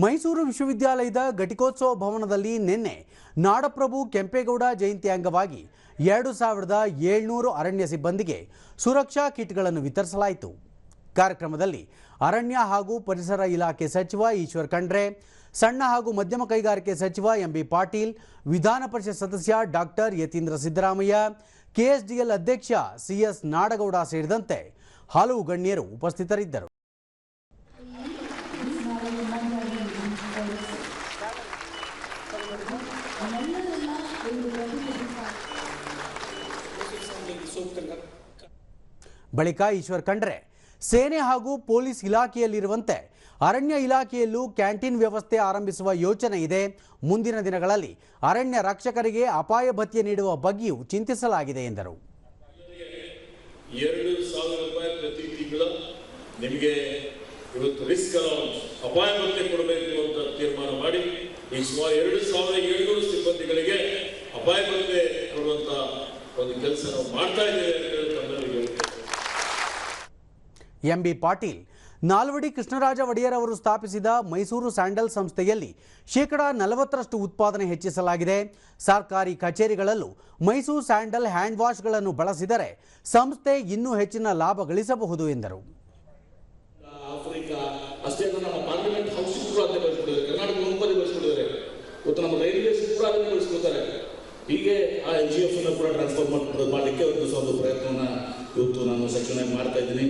ಮೈಸೂರು ವಿಶ್ವವಿದ್ಯಾಲಯದ ಘಟಿಕೋತ್ಸವ ಭವನದಲ್ಲಿ ನಿನ್ನೆ ನಾಡಪ್ರಭು ಕೆಂಪೇಗೌಡ ಜಯಂತಿ ಅಂಗವಾಗಿ ಎರಡು ಸಾವಿರದ ಏಳ್ನೂರು ಅರಣ್ಯ ಸಿಬ್ಬಂದಿಗೆ ಸುರಕ್ಷಾ ಕಿಟ್ಗಳನ್ನು ವಿತರಿಸಲಾಯಿತು. ಕಾರ್ಯಕ್ರಮದಲ್ಲಿ ಅರಣ್ಯ ಹಾಗೂ ಪರಿಸರ ಇಲಾಖೆ ಸಚಿವ ಈಶ್ವರ್ ಖಂಡ್ರೆ, ಸಣ್ಣ ಹಾಗೂ ಮಧ್ಯಮ ಕೈಗಾರಿಕೆ ಸಚಿವ ಎಂಬಿ ಪಾಟೀಲ್, ವಿಧಾನ ಪರಿಷತ್ ಸದಸ್ಯ ಡಾಕ್ಟರ್ ಯತೀಂದ್ರ ಸಿದ್ದರಾಮಯ್ಯ, ಕೆಎಸ್ಡಿಎಲ್ ಅಧ್ಯಕ್ಷ ಸಿಎಸ್ ನಾಡಗೌಡ ಸೇರಿದಂತೆ ಹಲವು ಗಣ್ಯರು ಉಪಸ್ಥಿತರಿದ್ದರು. ಬಳಿಕ ಈಶ್ವರ್ ಖಂಡ್ರೆ, ಸೇನೆ ಹಾಗೂ ಪೊಲೀಸ್ ಇಲಾಖೆಯಲ್ಲಿರುವಂತೆ ಅರಣ್ಯ ಇಲಾಖೆಯಲ್ಲೂ ಕ್ಯಾಂಟೀನ್ ವ್ಯವಸ್ಥೆ ಆರಂಭಿಸುವ ಯೋಚನೆ ಇದೆ. ಮುಂದಿನ ದಿನಗಳಲ್ಲಿ ಅರಣ್ಯ ರಕ್ಷಕರಿಗೆ ಅಪಾಯ ಭತ್ಯೆ ನೀಡುವ ಬಗ್ಗೆಯೂ ಚಿಂತಿಸಲಾಗಿದೆ ಎಂದರು. ಎರಡು ಸಾವಿರ ರೂಪಾಯಿ ಪ್ರತಿ ತಿಂಗಳ ನಿಮಗೆ ಇವತ್ತು ರಿಸ್ಕ್ ಅಲೌನ್ಸ್ ಕೊಡಬೇಕು ಅಂತ ತೀರ್ಮಾನ ಮಾಡಿ ಈ ಸುಮಾರು ಎರಡು ಸಾವಿರದ ಏಳ್ನೂರು ಸಿಬ್ಬಂದಿಗಳಿಗೆ ಅಪಾಯ ಭತ್ಯೆ ಕೊಡುವಂತ ಒಂದು ಕೆಲಸ ನಾವು ಮಾಡ್ತಾ ಇದ್ದೇವೆ ಅಂತ ಹೇಳಿ ತಮ್ಮೆಲ್ಲರಿಗೂ ಹೇಳ್ತೇನೆ. ಎಂಬಿ ಪಾಟೀಲ್, ನಾಲ್ವಡಿ ಕೃಷ್ಣರಾಜ ಒಡೆಯರ್ ಅವರು ಸ್ಥಾಪಿಸಿದ ಮೈಸೂರು ಸ್ಯಾಂಡಲ್ ಸಂಸ್ಥೆಯಲ್ಲಿ ಶೇಕಡ ನಲವತ್ತರಷ್ಟು ಉತ್ಪಾದನೆ ಹೆಚ್ಚಿಸಲಾಗಿದೆ ಸರ್ಕಾರಿ ಕಚೇರಿಗಳಲ್ಲೂ ಮೈಸೂರು ಸ್ಯಾಂಡಲ್ ಹ್ಯಾಂಡ್ ವಾಶ್ಗಳನ್ನು ಬಳಸಿದರೆ ಸಂಸ್ಥೆ ಇನ್ನೂ ಹೆಚ್ಚಿನ ಲಾಭ ಗಳಿಸಬಹುದು ಎಂದರು ನಮ್ಮ ರೈಲ್ವೆ ಕೂಡ ಅದನ್ನು ಬಳಸ್ಕೊಳ್ತಾರೆ ಹೀಗೆ ಆ ಎನ್ ಜಿ ಎಫ್ ಕೂಡ ಟ್ರಾನ್ಸ್ಫರ್ ಮಾಡಲಿಕ್ಕೆ ಒಂದು ಸ್ವಲ್ಪ ಪ್ರಯತ್ನವನ್ನು ಇವತ್ತು ನಾನು ಸೆಕ್ಷನ್ ಮಾಡ್ತಾ ಇದ್ದೀನಿ.